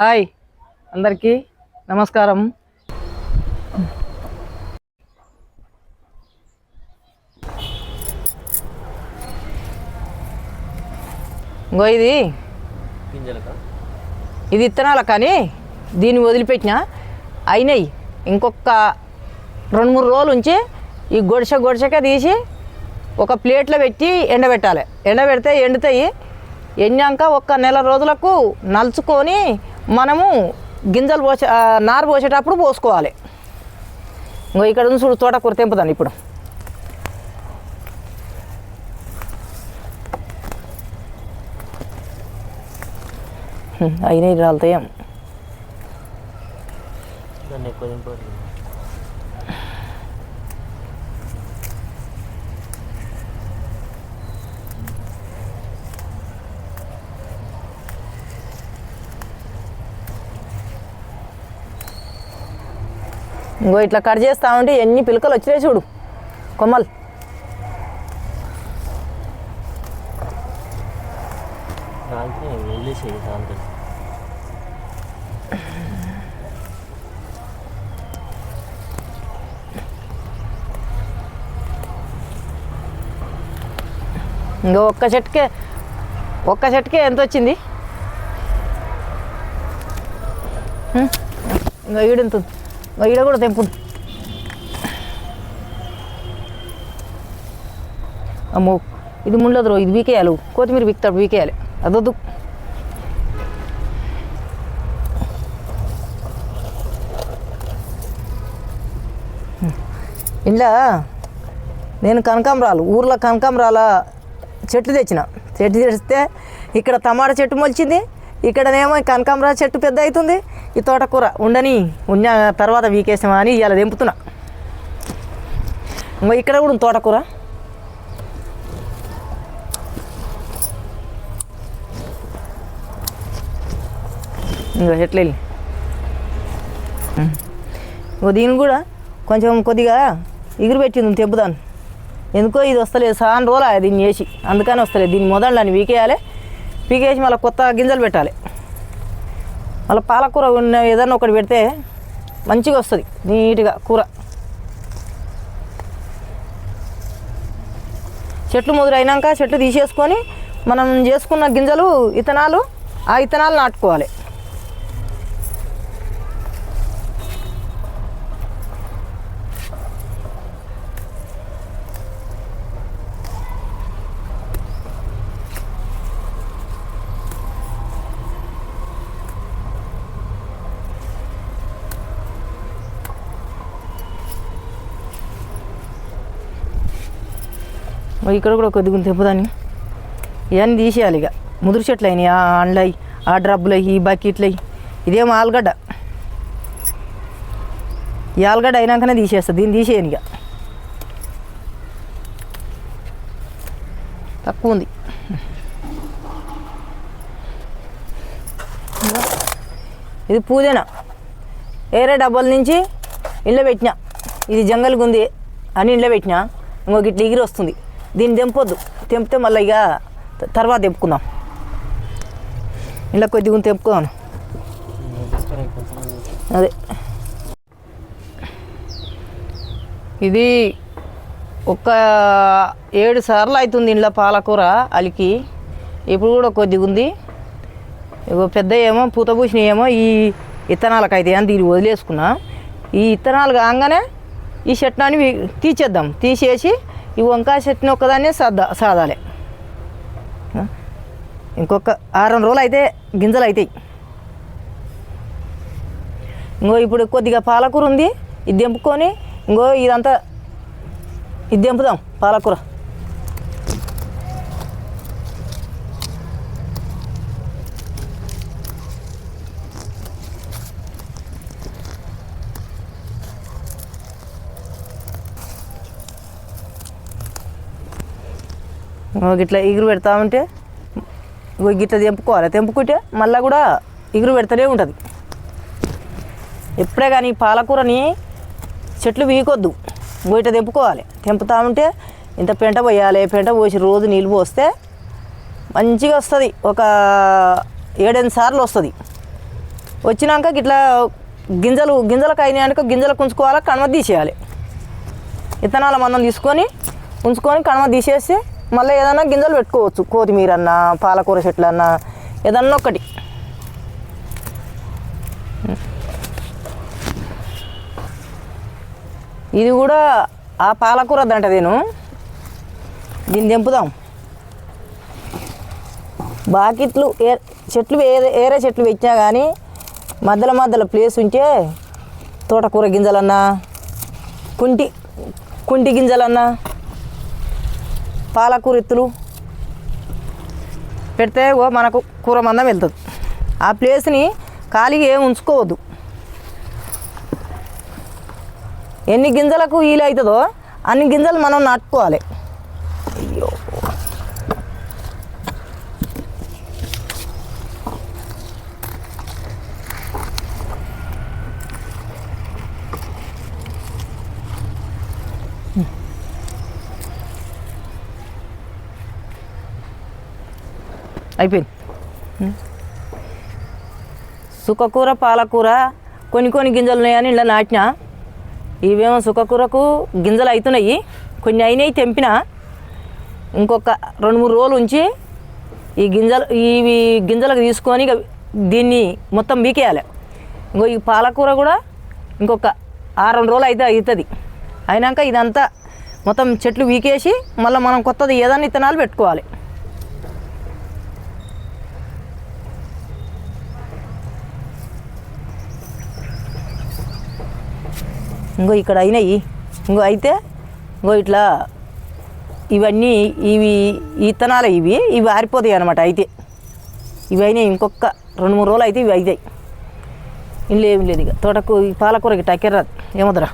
Hi అందరికీ నమస్కారం. ఇంకో ఇది. ఇది ఇత్తనాల కానీ దీన్ని వదిలిపెట్టిన? అయినాయి. ఇంకొక రెండు మూడు రోజులు ఉంచి ఈ గొడిసె గొడిసెకే తీసి ఒక ప్లేట్లో పెట్టి ఎండబెట్టాలి. ఎండబెడితే ఎండుతాయి. ఎండాక ఒక్క నెల రోజులకు నలుచుకొని మనము గింజలు పోసే నారు పోసేటప్పుడు పోసుకోవాలి. ఇంకో ఇక్కడ నుంచి చూడు తోటకూర తెంపుదాను ఇప్పుడు. హ్మ్, అయినాయి రాలుతాయేం ఇంకో ఇట్లా కట్ చేస్తా ఉంటే ఎన్ని పిలకలు వచ్చినాయి చూడు కొమ్మలు ఇంకో ఒక్క చెట్టుకే ఒక్క చెట్టుకే ఎంత వచ్చింది. ఇంకో ఈడ ఎంత ఉంది? ఇంకో ఈడ కూడా తెంపు. అమ్మో ఇది ముండదు ఇది వీకేయాలి. కొత్తిమీర వీక్తాడు వీకేయాలి. అదొద్దు. ఇంట్లో నేను కనకాంబరాలు ఊర్లో కనకాంబరాల చెట్లు తెచ్చిన. చెట్టు తెస్తే ఇక్కడ టమాటా చెట్టు మొలిచింది ఇక్కడనేమో కనకాంబర చెట్టు పెద్ద అవుతుంది ఈ తోటకూర ఉండని ఉన్న తర్వాత వీకేసామా అని ఇవాళ దింపుతున్నా ఇంకా ఇక్కడ కూడా ఉంది తోటకూర. ఇంకా చెట్లు వెళ్ళి ఇంకో దీన్ని కూడా కొంచెం కొద్దిగా ఎగురు పెట్టింది తెబ్బుదాన్ని ఎందుకో ఇది వస్తలేదు సాన్ రోజులు దీన్ని వేసి అందుకని వస్తలేదు. దీన్ని మొదలు దాన్ని వీకేయాలి. పీకేసి మళ్ళీ కొత్త గింజలు పెట్టాలి. మళ్ళీ పాలకూర ఉన్న ఏదైనా ఒకటి పెడితే మంచిగా వస్తుంది నీట్గా కూర. చెట్లు మొదలైనాక చెట్లు తీసేసుకొని మనం చేసుకున్న గింజలు ఇత్తనాలు ఆ ఇత్తనాలు నాటుకోవాలి. ఇక్కడ కూడా కొద్దిగా తెంపుదాన్ని ఇవన్నీ తీసేయాలి ఇక. ముదురు చెట్లు అయినాయి ఆ అండ్లయి ఆ డ్రబ్బులయ్యి ఈ బకెట్లు. ఇదేం ఇదేమో ఆలుగడ్డ? ఈ ఆలుగడ్డ అయినాకనే తీసేస్తా దీన్ని తీసేయను ఇక. తక్కువ ఉంది. ఇది పూదెన. వేరే డబ్బాల నుంచి ఇళ్ళ పెట్టిన. ఇది జంగల్ ఉంది అని ఇళ్ళ పెట్టిన. ఇంకొక ఇట్లా ఎగిరి వస్తుంది. దీన్ని తెంపొద్దు. తెంపితే మళ్ళీ ఇక తర్వాత తెంపుకుందాం. ఇలా కొద్దిగా ఉంది తెంపుకుందాం. అదే. ఇది ఒక ఏడు సార్లు అవుతుంది ఇంట్లో పాలకూర అలికి. ఇప్పుడు కూడా కొద్దిగా ఉంది. ఇగో పెద్ద ఏమో పూత పూసిన ఏమో ఈ ఇత్తనాలకు అయితే అని దీన్ని వదిలేసుకున్నా. ఈ ఇత్తనాలు కాగానే ఈ చెట్నాన్ని తీసేద్దాం. తీసేసి ఈ వంకాయ చట్నీ ఒక్కదాన్నే సాదా సాదాలి. ఇంకొక ఆరు రోజులు అయితే గింజలు అవుతాయి ఇంకో ఇప్పుడు కొద్దిగా పాలకూర ఉంది ఇది తెంపుకొని ఇంకో ఇదంతా ఇది తెంపుదాం పాలకూర. ఇట్లా ఇగురు ఎగురు పెడతా ఉంటే ఇట్లా తెంపుకోవాలి. తెంపుకుంటే మళ్ళీ కూడా ఎగురు పెడతానే ఉంటుంది. ఎప్పుడే కానీ పాలకూరని చెట్లు వీకొద్దు. బయట తెంపుకోవాలి. తెంపుతా ఉంటే ఇంత పెంట పోయాలి. పెంట పోసి రోజు నీళ్ళు పోస్తే మంచిగా వస్తుంది. ఒక ఏడెనిమిది సార్లు వస్తుంది. వచ్చినాక ఇట్లా గింజలు గింజలకు అయినాక గింజలు ఉంచుకోవాలి కణమ తీసేయాలి. విత్తనాల మందం తీసుకొని ఉంచుకొని కణమ తీసేసి మళ్ళీ ఏదైనా గింజలు పెట్టుకోవచ్చు. కొత్తిమీర అన్నా పాలకూర చెట్లు అన్నా ఏదన్నా ఒకటి. ఇది కూడా ఆ పాలకూర అదంట నేను. దీన్ని తెంపుదాం. బాకిట్లు ఏ చెట్లు వేరే ఏరే చెట్లు పెట్టినా కానీ మధ్యలో మధ్యలో ప్లేస్ ఉంటే తోటకూర గింజలన్నా కుంటి కుంటి గింజలన్నా పాలకూర ఎత్తులు పెడితే ఓ మనకు కూర మందం వెళ్తుంది. ఆ ప్లేస్ని ఖాళీగా ఏం ఉంచుకోవద్దు. ఎన్ని గింజలకు వీలు అవుతుందో అన్ని గింజలు మనం నాటుకోవాలి. అయిపోయింది. సుఖకూర పాలకూర కొన్ని కొన్ని గింజలు ఉన్నాయని ఇలా నాటిన. ఇవేమో సుఖకూరకు గింజలు అవుతున్నాయి కొన్ని అయినాయి తెంపిన. ఇంకొక రెండు మూడు రోజులు ఉంచి ఈ గింజలు ఇవి గింజలకు తీసుకొని ఇక దీన్ని మొత్తం బీకేయాలి ఇంకో ఈ పాలకూర కూడా ఇంకొక ఆరు రెండు రోజులు అయితే అవుతుంది. అయినాక ఇదంతా మొత్తం చెట్లు వీకేసి మళ్ళీ మనం కొత్తది ఏదైనా విత్తనాలు పెట్టుకోవాలి. ఇంకో ఇక్కడ అయినాయి. ఇంకో అయితే ఇంకో ఇట్లా ఇవన్నీ ఇవి ఇత్తనాలు ఇవి ఇవి ఆరిపోతాయి అనమాట అయితే. ఇవి అయినాయి ఇంకొక రెండు మూడు రోజులు అయితే ఇవి అవుతాయి ఇల్లు ఏమి లేదు ఇక. తోటకు ఈ పాలకూరకి టకెర్ రాదు ఏమొద్దురా?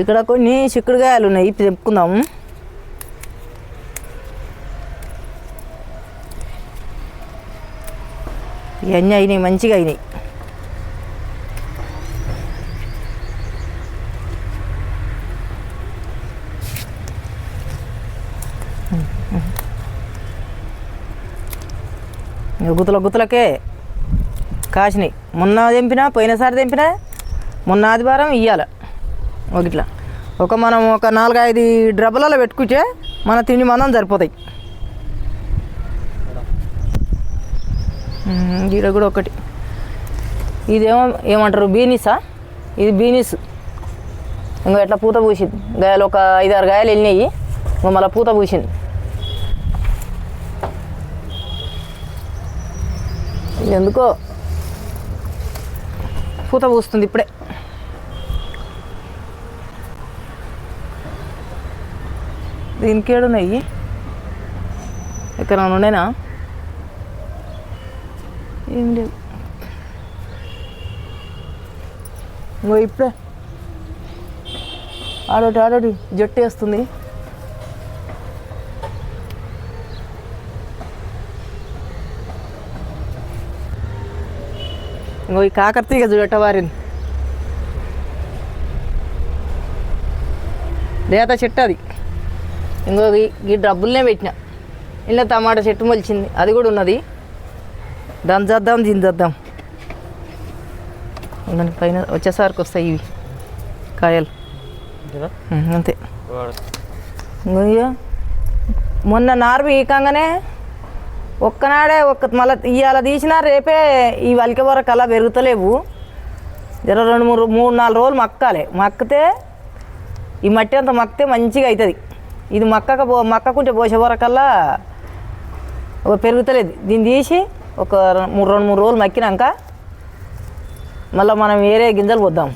ఇక్కడ కొన్ని చిక్కుడుకాయలు ఉన్నాయి ఇవి తెంపుకుందాము. ఇవన్నీ అయినాయి మంచిగా అయినాయి. గుతుల గుతులకే కాసినాయి. మొన్న తెంపినా పోయినసారి తెంపినా మొన్న ఆదివారం ఇయ్యాల. ఒక ఇట్లా ఒక మనం ఒక నాలుగైదు డ్రబ్బలలో పెట్టుకుంటే మన తిండి మనం సరిపోతాయి. ఉమ్, కూడా ఒకటి. ఇదేమో ఏమంటారు బీనీసా? ఇది బీనీస్. ఇంకా ఎట్లా పూత పూసింది? గాయాలు ఒక ఐదారు గాయలు వెళ్ళినాయి. ఇంకా మళ్ళీ పూత పూసింది. ఎందుకో పూత పూస్తుంది ఇప్పుడే. దీనికి ఏడున్నాయి? ఎక్కడ ఉండేనా ఏం లేవు. ఇంకో ఇప్పుడే. ఆడోటి ఆడోటి జట్టు వేస్తుంది. ఇంకో ఈ కాకరతీగ చూడట వారిని లేత చెట్టు అది. ఇంకో ఈ డబ్బులనే పెట్టిన. ఇలా టమాటా చెట్టు మొలిచింది. అది కూడా ఉన్నది. దాన్ని చేద్దాం దీన్ని చేద్దాం. దాని పైన వచ్చేసరికి వస్తాయి ఇవి కాయలు. అంతే. మొన్న నారు పీకంగానే ఒక్కనాడే ఒక్క మళ్ళీ ఇవాళ తీసినా రేపే ఈ వలిక వరకు అలా పెరుగుతలేవు. జర రెండు మూడు మూడు నాలుగు రోజులు మక్కాలి. మక్కితే ఈ మట్టి అంతా మక్కితే మంచిగా అవుతుంది ఇది మక్కక పో మక్కకుంటే పోసే వరకల్లా పెరుగుతలేదు. దీన్ని తీసి ఒక మూడు రెండు మూడు రోజులు మక్కినాక మళ్ళీ మనం వేరే గింజలు పోద్దాం.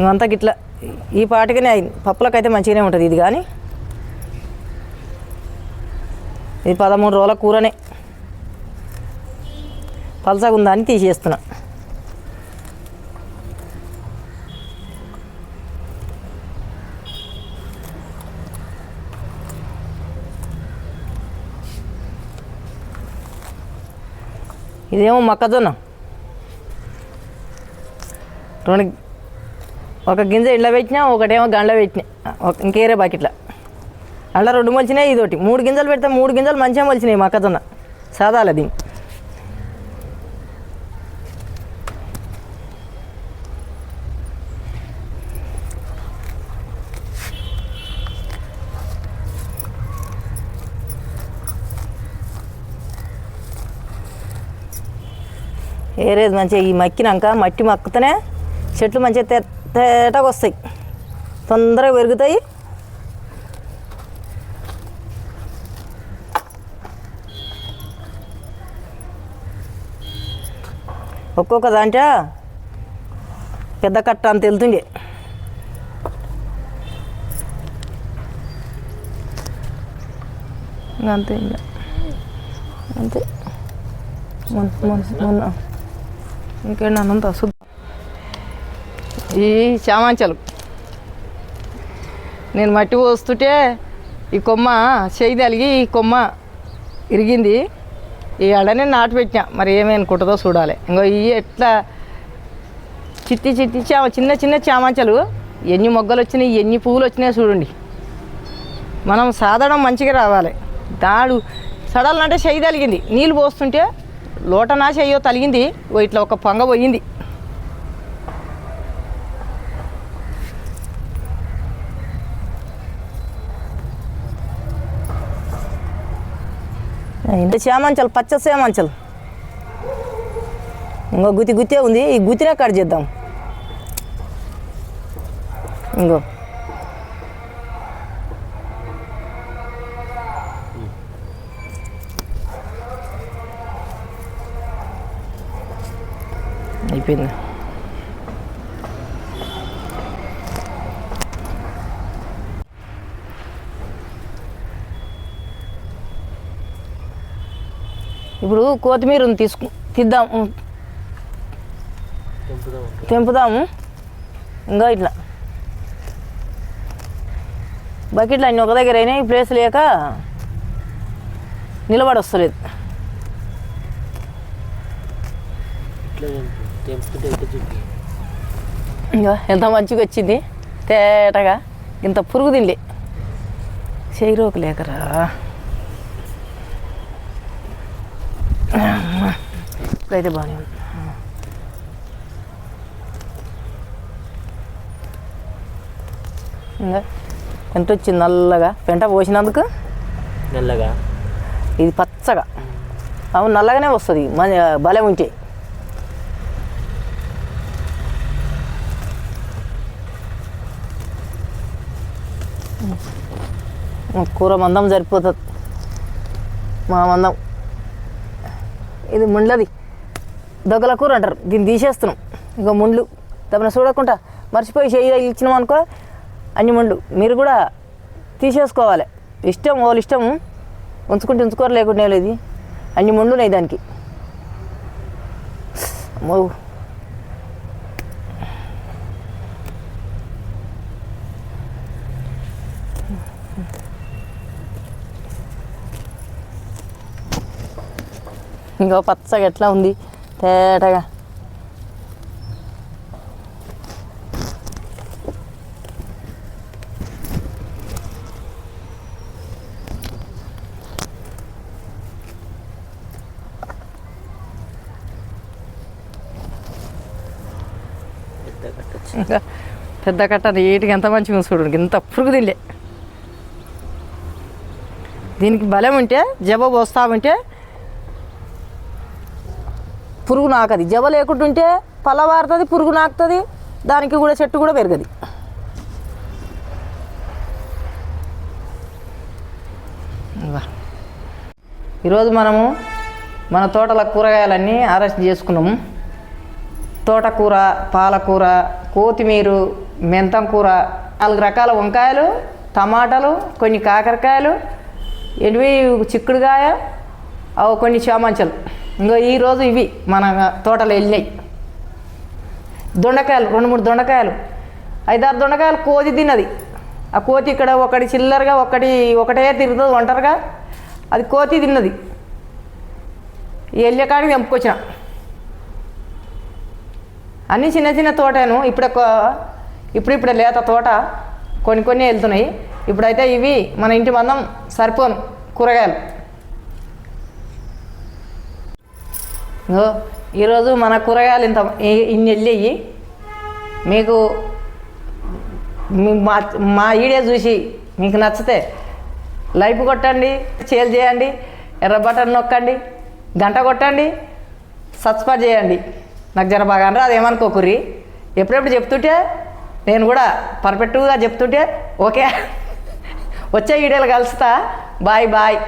ఇవంతా గిట్లా ఈ పాటికనే అయింది. పప్పులకైతే మంచిగానే ఉంటుంది ఇది కానీ. ఇది పదమూడు రోజుల కూరనే. పలసగా ఉందా అని తీసేస్తున్నా. ఇదేమో మొక్కజొన్న. రెండు ఒక గింజ ఇంట్లో పెట్టినా ఒకటేమో గండ్ల పెట్టినా ఒక ఇంకేరే బకెట్లో. అలా రెండు మొలిచినాయి ఇదొకటి. మూడు గింజలు పెడితే మూడు గింజలు మంచిగా మొలిచినాయి మొక్కజొన్న. సాదాల దీన్ని ఏరేది మంచిగా ఈ మక్కినాక మట్టి మక్కుతనే చెట్లు మంచిగా తె- తేటగా వస్తాయి. తొందరగా పెరుగుతాయి. ఒక్కొక్క దాంట్లో పెద్ద కట్ట అంత వెళ్తుండే అంతే ఇంకా. అంతే. మొన్న మొన్న మొన్న ఇంకేంటి అన్నంత ఈ చామాంచలు. నేను మట్టి పోస్తుంటే ఈ కొమ్మ చేయి తలిగి ఈ కొమ్మ ఇరిగింది. ఈ అడనే నాటు పెట్టినా. మరి ఏమనుకుంటుందో చూడాలి. ఇంకో ఇవి ఎట్లా చిట్టి చిట్టి చామ చిన్న చిన్న చామంచలు. ఎన్ని మొగ్గలు వచ్చినాయి ఎన్ని పువ్వులు వచ్చినాయో చూడండి. మనం సాధడం మంచిగా రావాలి. దాడు సడలంటే చేయి తలిగింది. నీళ్ళు పోస్తుంటే లోటనా చెయ్యో తలిగింది ఇట్లా ఒక పొంగ పోయింది. అయినా చామంచలు పచ్చ చామంచలు. ఇంకో గుత్తి గుత్తే ఉంది ఈ గుత్తినే కట్ చేద్దాం. ఇంకో. అయిపోయింది. ఇప్పుడు కొత్తిమీరని తీసుకు తిద్దాము తెంపుదాం. తెంపుదాము ఇంకా ఇట్లా. బకెట్లు అన్నీ ఒక దగ్గర అయినాయి ఈ ప్లేస్ లేక నిలబడి వస్తలేదు ఇంకా ఎంత మంచిగా వచ్చింది? తేటగా. ఇంత పురుగు తిండి. చేయి రోకు లేకరా. ఇప్పుడైతే బాగానే ఉంది. ఇంకా ఎంత వచ్చింది నల్లగా? పెంట పోసినందుకు? నల్లగా. ఇది పచ్చగా. అవును నల్లగానే వస్తుంది. మన బలం ఉంటే. కూర మందం సరిపోతుంది. మా మందం. ఇది ముండ్లది. దొగ్గల కూర అంటారు. దీన్ని తీసేస్తున్నాం. ఇక ముండ్లు. తమన చూడకుండా మర్చిపోయి చేయి ఇచ్చినాం అనుకో అన్ని ముండ్లు. మీరు కూడా తీసేసుకోవాలి. ఇష్టం వాళ్ళు ఇష్టం ఉంచుకుంటే ఉంచుకోరు లేకుండా లేదు. అన్ని ముండ్లు ఉన్నాయి దానికి. మో ఇంకో పచ్చగా ఎట్లా ఉంది? తేటగా. పెద్ద ఇంకా పెద్ద కట్ట నీటికి ఎంత మంచిగా ఉంది చూడండి ఇంత పురుగు తిండే. దీనికి బలం ఉంటే జబ్బు పోస్తామంటే పురుగు నాకది. జబ లేకుంటుంటే పలవారుతుంది పురుగు నాకుతుంది దానికి కూడా చెట్టు కూడా పెరగది. ఈరోజు మనము మన తోటల కూరగాయలన్నీ అరెస్ట్ చేసుకున్నాము. తోటకూర పాలకూర కొత్తిమీర మెంతం కూర నాలుగు రకాల వంకాయలు టమాటాలు కొన్ని కాకరకాయలు ఎండివి చిక్కుడుకాయ అవి కొన్ని చామంచలు ఇంకా ఈరోజు ఇవి మన తోటలో వెళ్ళినాయి. దొండకాయలు రెండు మూడు దొండకాయలు. ఐదారు దొండకాయలు కోతి తిన్నది. ఆ కోతి ఇక్కడ ఒకటి చిల్లరగా ఒకటి ఒకటే తిరుగుతుంది ఒంటరిగా. అది కోతి తిన్నది. వెళ్ళే కాడికి తెంపుకొచ్చిన. అన్నీ చిన్న చిన్న తోటను. ఇప్పుడు ఒక ఇప్పుడు ఇప్పుడే లేత తోట. కొన్ని కొన్ని వెళ్తున్నాయి. ఇప్పుడైతే ఇవి మన ఇంటి మందం సరిపోను కూరగాయలు. ఈరోజు మన కూరగాయలు ఇంత ఇన్ని వెళ్ళి మీకు మా మా ఈడే చూసి మీకు నచ్చితే లైఫ్ కొట్టండి చేలు చేయండి ఎర్ర బటన్ నొక్కండి గంట కొట్టండి సబ్స్క్రైబ్ చేయండి. నాకు జర బాగా అనరా అదేమనుకోకుర్రి ఎప్పుడెప్పుడు చెప్తుంటే నేను కూడా పర్ఫెక్ట్గా చెప్తుంటే ఓకే. వచ్చే వీడియోలు కలుస్తా. Bye bye.